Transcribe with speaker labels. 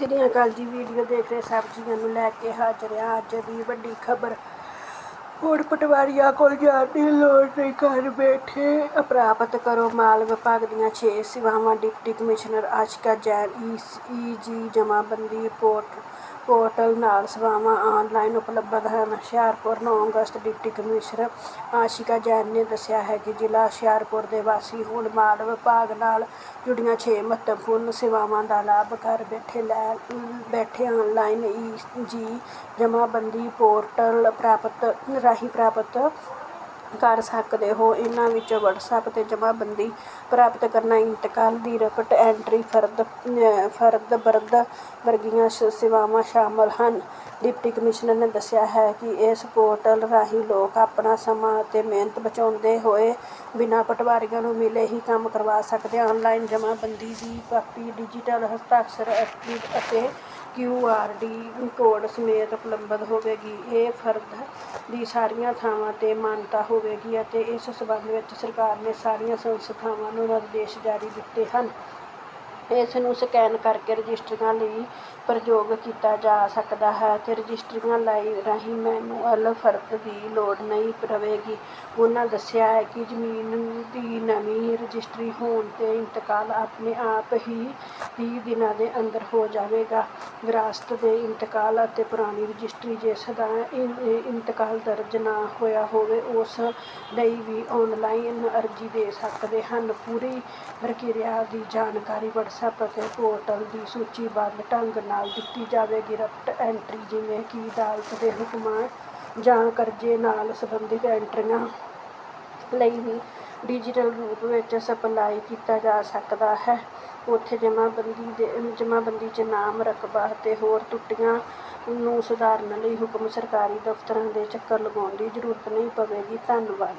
Speaker 1: ਸਤਿ ਸ਼੍ਰੀ ਅਕਾਲ ਜੀ ਵੀਡੀਓ ਦੇਖ ਰਹੇ ਸਭ ਜੀਆਂ ਨੂੰ ਲੈ ਕੇ ਹਾਜ਼ਰ ਹਾਂ। ਅੱਜ ਦੀ ਵੱਡੀ ਖਬਰ, ਹੁਣ ਪਟਵਾਰੀਆਂ ਕੋਲ ਜਾਣ ਦੀ ਲੋੜ ਨਹੀਂ, ਘਰ ਬੈਠੇ ਪ੍ਰਾਪਤ ਕਰੋ ਮਾਲ ਵਿਭਾਗ ਦੀਆਂ 6 ਸੇਵਾਵਾਂ। Deputy commissioner Ashika Jain easy ਜਮ੍ਹਾਂਬੰਦੀ report. Portal ਨਾਲ ਸੇਵਾਵਾਂ ਆਨਲਾਈਨ ਉਪਲਬਧ ਹਨ। ਹੁਸ਼ਿਆਰਪੁਰ 9 ਅਗਸਤ ਡਿਪਟੀ ਕਮਿਸ਼ਨਰ ਆਸ਼ਿਕਾ ਜੈਨ ਨੇ ਦੱਸਿਆ ਹੈ ਕਿ ਜ਼ਿਲ੍ਹਾ ਹੁਸ਼ਿਆਰਪੁਰ ਦੇ ਵਾਸੀ ਹੁਣ ਮਾਲ ਵਿਭਾਗ ਨਾਲ ਜੁੜੀਆਂ ਛੇ ਮਹੱਤਵਪੂਰਨ ਸੇਵਾਵਾਂ ਦਾ ਲਾਭ ਘਰ ਬੈਠੇ ਲੈ, ਬੈਠੇ ਆਨਲਾਈਨ ਈ-ਜੀ ਜਮ੍ਹਾਂਬੰਦੀ ਪੋਰਟਲ ਪ੍ਰਾਪਤ, ਰਾਹੀਂ ਪ੍ਰਾਪਤ ਕਰ ਸਕਦੇ ਹੋ। ਇਹਨਾਂ ਵਿੱਚੋਂ ਵਟਸਐਪ 'ਤੇ ਜਮ੍ਹਾਂਬੰਦੀ ਪ੍ਰਾਪਤ ਕਰਨਾ ਇੰਤਕਾਲ ਦੀ ਰਪਟ ਐਂਟਰੀ ਫਰਦ ਫਰਦ ਬਰਦ ਵਰਗੀਆਂ ਸ਼- ਸੇਵਾਵਾਂ ਸ਼ਾਮਲ ਹਨ। ਡਿਪਟੀ ਕਮਿਸ਼ਨਰ ਨੇ ਦੱਸਿਆ ਹੈ ਕਿ ਇਸ ਪੋਰਟਲ ਰਾਹੀਂ ਲੋਕ ਆਪਣਾ ਸਮਾਂ ਅਤੇ ਮਿਹਨਤ ਬਚਾਉਂਦੇ ਹੋਏ ਬਿਨਾਂ ਪਟਵਾਰੀਆਂ ਨੂੰ ਮਿਲੇ ਹੀ ਕੰਮ ਕਰਵਾ ਸਕਦੇ ਆਨਲਾਈਨ ਜਮ੍ਹਾਂਬੰਦੀ ਦੀ ਕਾਪੀ, ਡਿਜੀਟਲ ਹਸਤਾਖਰ, ਐਕਟਿਵ ਅਤੇ ਕਿਊ ਆਰ ਡੀ ਕੋਡ ਸਮੇਤ ਉਪਲਬਧ ਹੋਵੇਗੀ। ਇਹ ਫਰਦ ਦੀ ਸਾਰੀਆਂ ਥਾਵਾਂ 'ਤੇ ਮਾਨਤਾ ਹੋਵੇਗੀ ਅਤੇ ਇਸ ਸਬੰਧ ਵਿੱਚ ਸਰਕਾਰ ਨੇ ਸਾਰੀਆਂ ਸੰਸਥਾਵਾਂ ਨੂੰ ਨਿਰਦੇਸ਼ ਜਾਰੀ ਦਿੱਤੇ ਹਨ। ਇਸ ਨੂੰ ਸਕੈਨ ਕਰਕੇ ਰਜਿਸਟਰੀਆਂ ਲਈ ਪ੍ਰਯੋਗ ਕੀਤਾ ਜਾ ਸਕਦਾ ਹੈ ਅਤੇ ਰਜਿਸਟਰੀਆਂ ਲਈ ਰਾਹੀਂ ਮੈਨੂਅਲ ਫਰਦ ਦੀ ਲੋੜ ਨਹੀਂ ਪਵੇਗੀ। ਉਹਨਾਂ ਦੱਸਿਆ ਹੈ ਕਿ ਜ਼ਮੀਨ ਦੀ ਨਵੀਂ ਰਜਿਸਟਰੀ ਹੋਣ 'ਤੇ ਇੰਤਕਾਲ ਆਪਣੇ ਆਪ ਹੀ ਵੀਹ ਦਿਨਾਂ ਦੇ ਅੰਦਰ ਹੋ ਜਾਵੇਗਾ। ਵਿਰਾਸਤ ਦੇ ਇੰਤਕਾਲ ਅਤੇ ਪੁਰਾਣੀ ਰਜਿਸਟਰੀ ਜਿਸ ਦਾ ਇੰਤਕਾਲ ਦਰਜ ਨਾ ਹੋਇਆ ਹੋਵੇ, ਉਸ ਲਈ ਵੀ ਆਨਲਾਈਨ ਅਰਜ਼ੀ ਦੇ ਸਕਦੇ ਹਨ। ਪੂਰੀ ਪ੍ਰਕਿਰਿਆ ਦੀ ਜਾਣਕਾਰੀ ਵਟਸਐਪ ਅਤੇ ਪੋਰਟਲ ਦੀ ਸੂਚੀਬੱਧ ਢੰਗ ਨਾਲ ਦਿੱਤੀ ਜਾਵੇਗੀ ਰਪਟ ਐਂਟਰੀ ਜਿਵੇਂ ਕਿ ਅਦਾਲਤ ਦੇ ਹੁਕਮਾਂ ਜਾਂ ਕਰਜ਼ੇ ਨਾਲ ਸੰਬੰਧਿਤ ਐਂਟਰੀਆਂ ਲਈ ਵੀ ਡਿਜੀਟਲ ਰੂਪ ਵਿੱਚ ਸਪਲਾਈ ਕੀਤਾ ਜਾ ਸਕਦਾ ਹੈ। ਉੱਥੇ ਜਮ੍ਹਾਂਬੰਦੀ ਦੇ ਜਮ੍ਹਾਂਬੰਦੀ 'ਚ ਨਾਮ ਰਕਬਾ ਅਤੇ ਹੋਰ ਟੁੱਟੀਆਂ ਨੂੰ ਸੁਧਾਰਨ ਲਈ ਹੁਕਮ ਸਰਕਾਰੀ ਦਫ਼ਤਰਾਂ ਦੇ ਚੱਕਰ ਲਗਾਉਣ ਦੀ ਜ਼ਰੂਰਤ ਨਹੀਂ ਪਵੇਗੀ। ਧੰਨਵਾਦ।